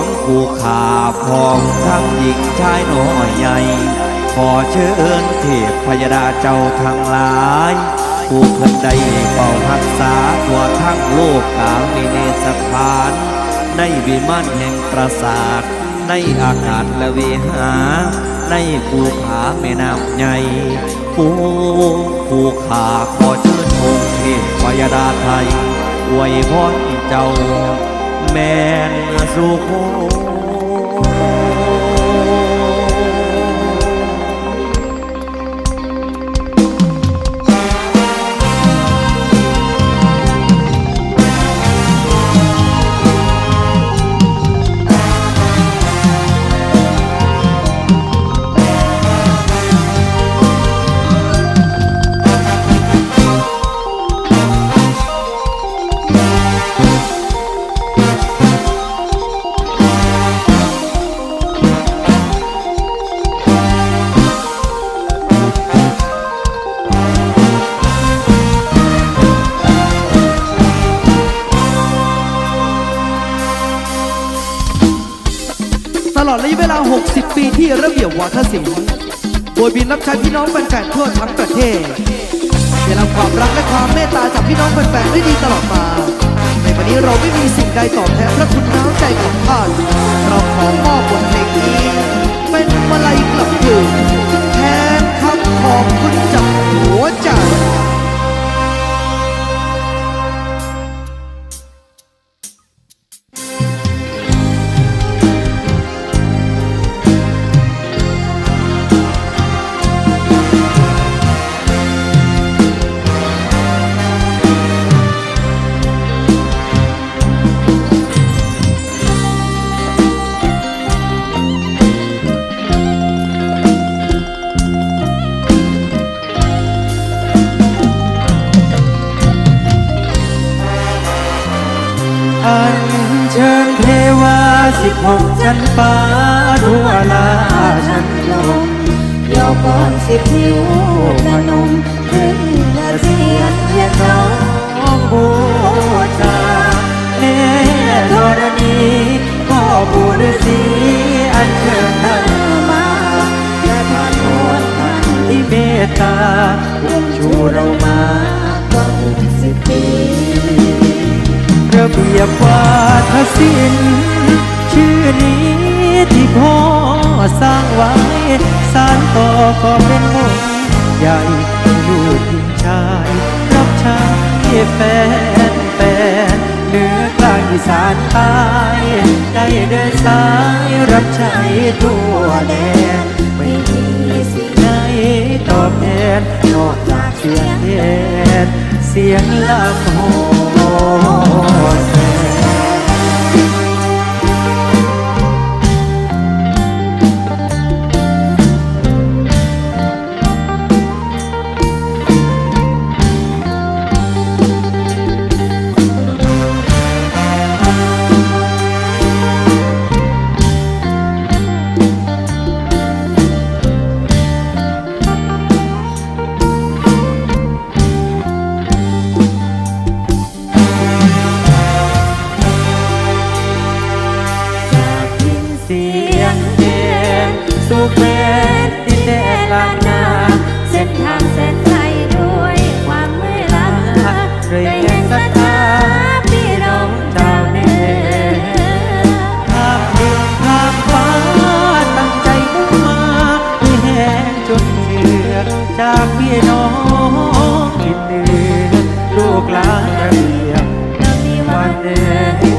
งผู้ขาพองทั้งหญิงชายน้อยใหญ่ ขอเชิญเทพพยดาเจ้าทั้งหลาย ผู้เพิ่นได้เฝ้ารักษาทั่วทั้งโลกกาลในเนสถาน ในวิมานแห่งปราสาท ในอากาศและเวหา ในภูผาแม่น้ำใหญ่ผู้ผู้ขาขอเชิญองค์เทพพยดาไทยอวยพรเจ้า แม่นสุโข ลอดระยะเวลา 60 ปีที่ระเบียบวาทศิลป์โดยบินรับใช้พี่น้องแฟนๆทั่วทั้งประเทศได้รับความรักและความเมตตาจากพี่น้องแฟนๆได้ดีตลอดมา ในวันนี้เราไม่มีสิ่งใดตอบแทนพระคุณน้ำใจของท่านเราขอมอบบทเพลงนี้ เป็นมาลัยกลับคืน อัญเชิญเทวาสิบหกชั้นฟ้าทั่วลาชั้นลมโยกก่อนสิบนิ้วพนมขึ้นละเสียงเรียกร้องของบูชาเนธรณีพ่อปู่ฤาษีอัญเชิญท่านมาและท่านโทษท่านที่เมตตาอุ้มชูเรามาาทศิลป์ชื่อนี้ที่พ่อสร้างไว้สารต่อก็เป็นมงใหญ่ลูกหญิงชาย รับใช้แฟนแฟนเหนือกลางอีสานใต้ได้เดินสายรับใช้ทั่วแดนไม่มีสิ่งไหนตอบแทนนอกจากเสียงแทนเสียงลำโห สู่แคว้นดินแดนลานนา เส้นทางเส้นไกด้วยความเมื่อยล้าเรียนศรัทธาพี่น้องเจ้าเนื้อภาพดินภาพฟ้าตั้งใจมุ่งมามีแหงจนเชือจากพี่น้องกินเดือลูกหลานระเบียบมีวันเดือน